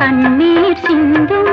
கண்ணீர் சிந்தும்